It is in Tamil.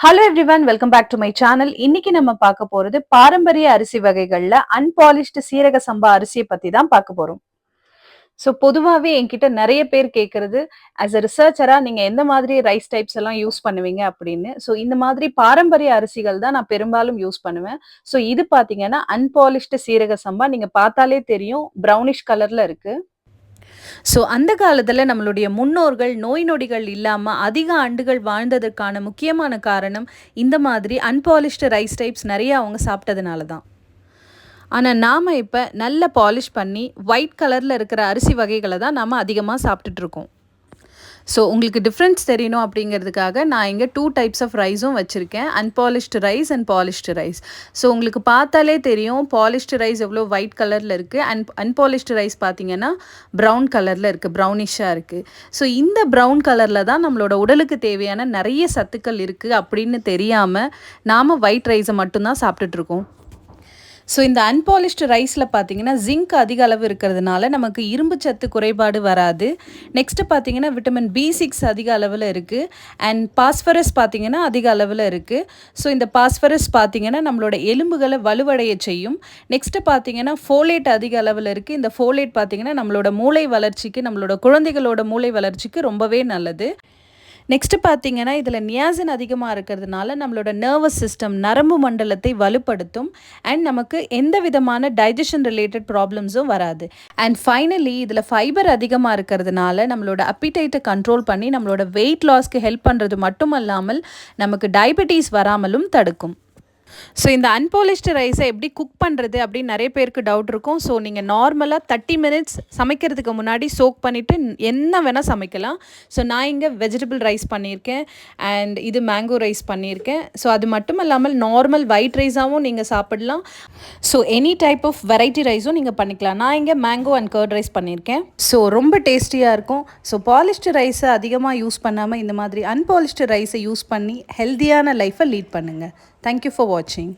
Hello everyone welcome back to my channel இன்னைக்கு நம்ம பார்க்க போறது பாரம்பரிய அரிசி வகைகள்ல அன்பாலிஷ்டு சீரக சம்பா அரிசியை பத்தி தான் பார்க்க போறோம். ஸோ பொதுவாகவே என்கிட்ட நிறைய பேர் கேட்கறது ஆஸ் அ ரிசர்ச்சரா நீங்க எந்த மாதிரி ரைஸ் டைப்ஸ் எல்லாம் யூஸ் பண்ணுவீங்க அப்படின்னு. ஸோ இந்த மாதிரி பாரம்பரிய அரிசிகள் தான் நான் பெரும்பாலும் யூஸ் பண்ணுவேன். ஸோ இது பாத்தீங்கன்னா அன்பாலிஷ்டு சீரக சம்பா நீங்க பார்த்தாலே தெரியும் ப்ரௌனிஷ் கலர்ல இருக்கு. ஸோ அந்த காலத்தில் நம்மளுடைய முன்னோர்கள் நோய் நொடிகள் இல்லாமல் அதிக ஆண்டுகள் வாழ்ந்ததற்கான முக்கியமான காரணம் இந்த மாதிரி அன்பாலிஷ்டு ரைஸ் டைப்ஸ் நிறைய அவங்க சாப்பிட்டதுனால தான். ஆனால் நாம் இப்போ நல்ல பாலிஷ் பண்ணி ஒயிட் கலரில் இருக்கிற அரிசி வகைகளை தான் நாம் அதிகமாக சாப்பிட்டுட்ருக்கோம் ஸோ உங்களுக்கு டிஃப்ரென்ஸ் தெரியணும் அப்படிங்கிறதுக்காக நான் இங்கே டூ டைப்ஸ் ஆஃப் ரைஸும் வச்சுருக்கேன். Unpolished rice and polished rice so உங்களுக்கு பார்த்தாலே தெரியும் பாலிஷ்டு ரைஸ் எவ்வளோ ஒயிட் கலரில் இருக்குது அண்ட் அன்பாலிஷ்டு ரைஸ் பார்த்தீங்கன்னா ப்ரௌன் கலரில் இருக்குது ப்ரௌனிஷாக இருக்குது ஸோ இந்த ப்ரௌன் கலரில் தான் நம்மளோட உடலுக்கு தேவையான நிறைய சத்துக்கள் இருக்குது அப்படின்னு தெரியாமல் நாம் ஒயிட் ரைஸை மட்டும்தான் சாப்பிட்டுட்ருக்கோம் ஸோ இந்த அன்பாலிஷ்டு ரைஸில் பார்த்தீங்கன்னா ஜிங்க் அதிக அளவு இருக்கிறதுனால நமக்கு இரும்பு சத்து குறைபாடு வராது. நெக்ஸ்ட்டு பார்த்தீங்கன்னா விட்டமின் பி சிக்ஸ் அதிக அளவில் இருக்குது அண்ட் பாஸ்பரஸ் பார்த்தீங்கன்னா அதிக அளவில் இருக்குது ஸோ இந்த பாஸ்பரஸ் பார்த்தீங்கன்னா நம்மளோட எலும்புகளை வலுவடைய செய்யும். நெக்ஸ்ட்டு பார்த்தீங்கன்னா ஃபோலேட் அதிக அளவில் இருக்குது இந்த ஃபோலேட் பார்த்தீங்கன்னா நம்மளோட மூளை வளர்ச்சிக்கு நம்மளோட குழந்தைகளோட மூளை வளர்ச்சிக்கு ரொம்பவே நல்லது. நெக்ஸ்ட்டு பார்த்தீங்கன்னா இதில் நியாசின் அதிகமாக இருக்கிறதுனால நம்மளோட நர்வஸ் சிஸ்டம் நரம்பு மண்டலத்தை வலுப்படுத்தும் அண்ட் நமக்கு எந்த விதமான டைஜஷன் ரிலேட்டட் ப்ராப்ளம்ஸும் வராது. அண்ட் ஃபைனலி இதில் ஃபைபர் அதிகமாக இருக்கிறதுனால நம்மளோட அப்பிடைட்டை கண்ட்ரோல் பண்ணி நம்மளோட வெயிட் லாஸ்க்கு ஹெல்ப் பண்ணுறது மட்டும் அல்லாமல் நமக்கு டயபெட்டிஸ் வராமலும் தடுக்கும். ஸோ இந்த அன்பாலிஷ்டு ரைஸை எப்படி குக் பண்ணுறது அப்படின்னு நிறைய பேருக்கு டவுட் இருக்கும். ஸோ நீங்கள் நார்மலாக தேர்ட்டி மினிட்ஸ் சமைக்கிறதுக்கு முன்னாடி சோக் பண்ணிவிட்டு என்ன வேணால் சமைக்கலாம். ஸோ நான் இங்கே வெஜிடபிள் ரைஸ் பண்ணியிருக்கேன் அண்ட் இது மேங்கோ ரைஸ் பண்ணியிருக்கேன். ஸோ அது மட்டும் இல்லாமல் நார்மல் ஒயிட் ரைஸாகவும் நீங்கள் சாப்பிடலாம். So any type of variety ரைஸும் நீங்கள் பண்ணிக்கலாம். நான் இங்கே மேங்கோ அண்ட் கர்ட் ரைஸ் பண்ணியிருக்கேன். ஸோ ரொம்ப டேஸ்டியாக இருக்கும். ஸோ பாலிஷ்டு ரைஸை அதிகமாக யூஸ் பண்ணாமல் இந்த மாதிரி அன்பாலிஷ்டு ரைஸை யூஸ் பண்ணி ஹெல்த்தியான லைஃப்பை லீட் பண்ணுங்கள் தேங்க்யூ ஃபார் வாட்சிங் votem.